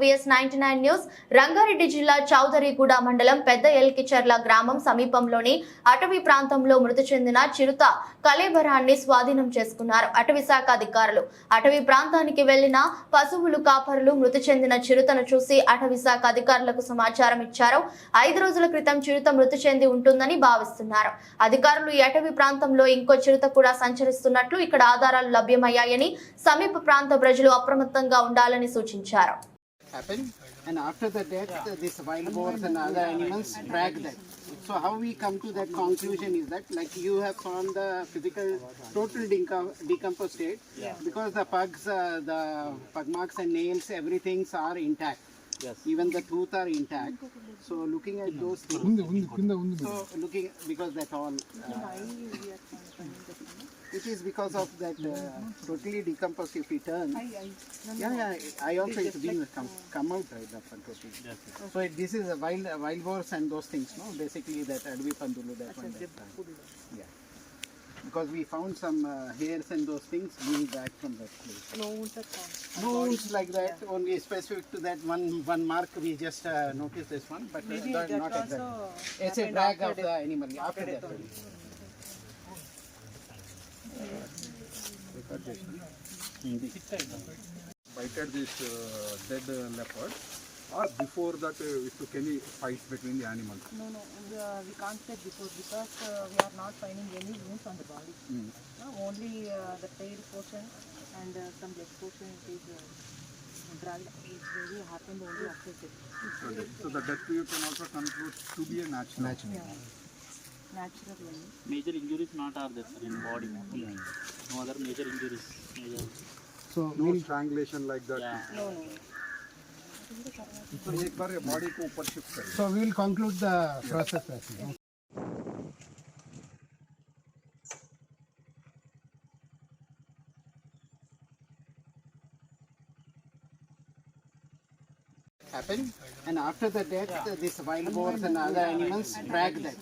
VS ninety nine news. Rangareddy జిల్లా చౌదరిగూడ మండలం పెద్ద ఎల్కిచర్ల గ్రామం సమీపంలోని అటవీ ప్రాంతంలో మృతి చెందిన చిరుత కలేబరాన్ని స్వాధీనం చేసుకున్నారు అటవీ శాఖ అధికారులు. అటవీ ప్రాంతానికి వెళ్ళిన పశువులు కాపరులు మృతి చెందిన చిరుతను చూసి అటవీ శాఖ అధికారులకు సమాచారం ఇచ్చారు. ఐదు రోజుల క్రితం చిరుత మృతి చెంది ఉంటుందని భావిస్తున్నారు. అధికారులు ఈ అటవీ ప్రాంతంలో ఇంకో చిరుత కూడా సంచరిస్తున్నట్లు ఇక్కడ ఆధారాలు లభ్యమయ్యాయని సమీప ప్రాంత ప్రజలు అప్రమత్తంగా ఉండాలని సూచించారు. happen and after the death yeah. this wild boars and other animals drag that so how we come to that conclusion is that like you have found the physical total decomposed state yeah. because the pugs uh, the pug marks and nails everything's are intact Yes. Even the tooth are intact. So looking at hmm. those things. So looking because that all. Uh, it is because of that uh, totally decomposed if we turn yeah yeah i also it's been come, come out right the front totally. So it, this is a wild uh, wild boars and those things no? Basically that advi pandulu that one that, uh, yeah. Because we found some uh, hairs and those things being back from that place. No wounds like that only specific to that one one mark we just uh, noticed this one but uh, that not exactly. it's a drag of the animal after that bited this uh, dead uh, leopard or before that uh, it took any fight between the animals. No, no, we, uh, we can't say before because uh, we are not finding any wounds on the body. Uh, only uh, the tail portion and uh, some leg portion it is uh, dragged. It really happened only after death. Okay. So the death you can also conclude to be a natural. Natural. Yeah naturally. Major injuries not are there sir, in body. Yeah. No hmm. other major injuries. Major. So no strangulation like that. Yeah. No. no. So we will conclude the process. happen and after the death yeah. wild boars and other animals drag that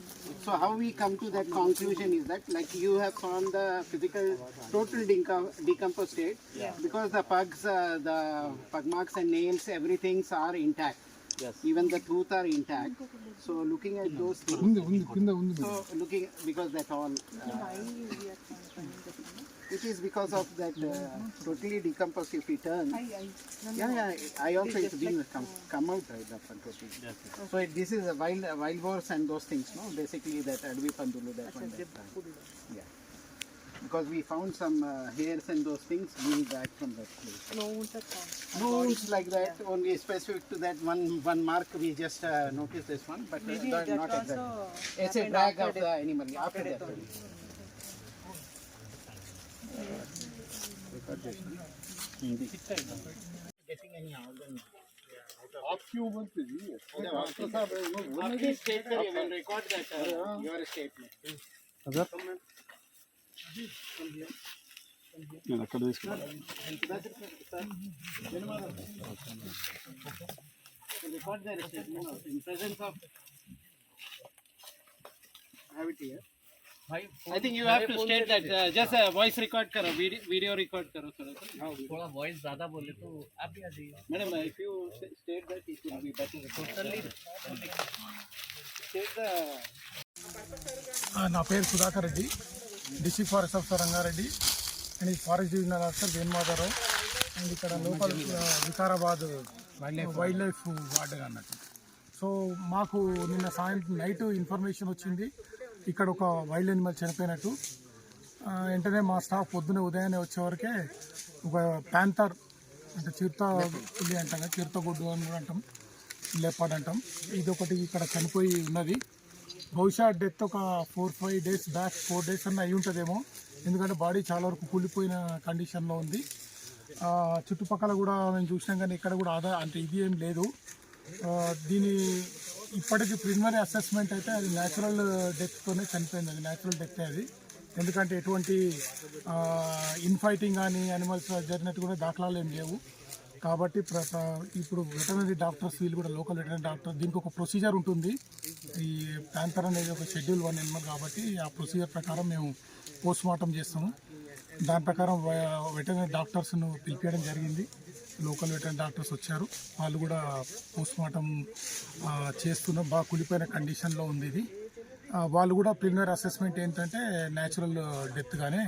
so how we come to that conclusion is that like you have found the physical total decomposed state yeah. because the pugs uh, the pug marks and nails everything's are intact Yes. Even the tooth are intact. So looking at those things. So looking because that all. Uh, it is because of that uh, totally decomposed if we turn yeah yeah i also it's been come, come out right the front totally. So it, this is a wild uh, wild boars and those things no? Basically that advi pandulu that one that, uh, yeah. Because we found some uh, hairs and those things being back from that place. No wounds at all. no wounds like that only specific to that one one mark we just uh, noticed this one but uh, Maybe that that not also exactly it's a drag of the animal after that getting any organ आपकी उम्र पे जी doctor साहब आपकी statement you will record that uh, your statement నేను అక్కడ తీసుకున్నాను record their statement also in presence of have it here I think you have to state that uh, just a voice record करो video video record करो थोड़ा थोड़ा voice ज्यादा बोले तो आप भी आ जाइए madam if you s- state that it will be better totally state the ఆ, నా పేరు Sudhakar Reddy district forest officer Rangareddy and ఈ forest divisional officer Venumadhavarao and ఇక్కడ లోకల్ ఆ, వికారాబాద్ వైల్డ్ లైఫ్ వార్డెన్ అన్నట్టు సో మాకు నిన్న సాయంత్రం నైట్ ఇన్ఫర్మేషన్ వచ్చింది ఇక్కడ ఒక వైల్డ్ అనిమల్ చనిపోయినట్టు వెంటనే మా స్టాఫ్ పొద్దున ఉదయాన్నే వచ్చేవరకే ఒక ప్యాంతర్ అంటే చిరుత పులి అంటాం కదా చిరుత గుడ్డు అని కూడా అంటాం లేపాడు అంటాం. ఇది ఒకటి ఇక్కడ చనిపోయి ఉన్నది. బహుశా డెత్ ఒక four five days back four days అన్న అయి ఉంటుందేమో. ఎందుకంటే బాడీ చాలా వరకు కూలిపోయిన కండిషన్లో ఉంది. చుట్టుపక్కల కూడా మేము చూసినాం కానీ ఇక్కడ కూడా ఆదా అంటే ఇది ఏం లేదు. దీని ఇప్పటికి ప్రిలిమినరీ అసెస్మెంట్ అయితే అది న్యాచురల్ డెత్తోనే చనిపోయింది. అది న్యాచురల్ డెత్ అది. ఎందుకంటే ఎటువంటి ఇన్ఫైటింగ్ కానీ అనిమల్స్ జరిగినట్టు కూడా దాఖలాలు ఏం లేవు. కాబట్టి ప్ర- ఇప్పుడు వెటనరీ డాక్టర్స్ వీళ్ళు కూడా లోకల్ వెటనరీ డాక్టర్ దీనికి ఒక ప్రొసీజర్ ఉంటుంది. ఈ ప్యాంతర్ అనేది ఒక షెడ్యూల్ వన్ ఎనిమల్ కాబట్టి ఆ ప్రొసీజర్ ప్రకారం మేము పోస్ట్ మార్టం చేస్తాము. దాని ప్రకారం వెటనరీ డాక్టర్స్ను పిలిపించడం జరిగింది. లోకల్ వెటర్నరీ డాక్టర్స్ వచ్చారు. వాళ్ళు కూడా పోస్ట్ మార్టం చేస్తున్న బాగా కులిపోయిన కండిషన్లో ఉంది ఇది. వాళ్ళు కూడా ప్రిలిమినరీ అసెస్మెంట్ ఏంటంటే న్యాచురల్ డెత్గానే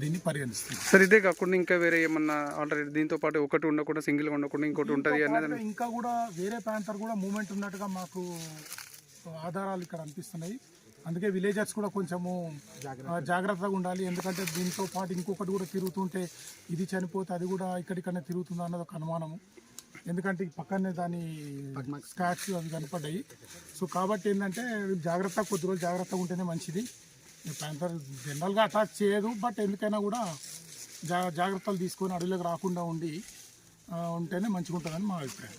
దీన్ని పరిగణిస్తుంది సార్ ఇదే కాకుండా ఇంకా వేరే ఏమన్నా ఆల్రెడీ దీంతో పాటు ఒకటి ఉండకుండా సింగిల్గా ఉండకుండా ఇంకోటి ఉంటుంది అనేది ఇంకా కూడా వేరే ప్యాంతర్ కూడా మూమెంట్ ఉన్నట్టుగా మాకు ఆధారాలు ఇక్కడ అనిపిస్తున్నాయి. అందుకే విలేజర్స్ కూడా కొంచెము జాగ్రత్తగా ఉండాలి. ఎందుకంటే దీంతో పాటు ఇంకొకటి కూడా తిరుగుతుంటే ఇది చనిపోతే అది కూడా ఇక్కడికనే తిరుగుతుందా అన్నది ఒక అనుమానము. ఎందుకంటే పక్కనే దాని స్కాచ్ అవి కనపడ్డాయి. సో కాబట్టి ఏంటంటే జాగ్రత్త కొద్ది రోజులు జాగ్రత్తగా ఉంటేనే మంచిది. ప్యాంతర్ జనరల్గా అటాక్ చేయదు బట్ ఎందుకైనా కూడా జా జాగ్రత్తలు తీసుకొని అడవిలోకి రాకుండా ఉండి ఉంటేనే మంచిగా ఉంటుందని మా అభిప్రాయం.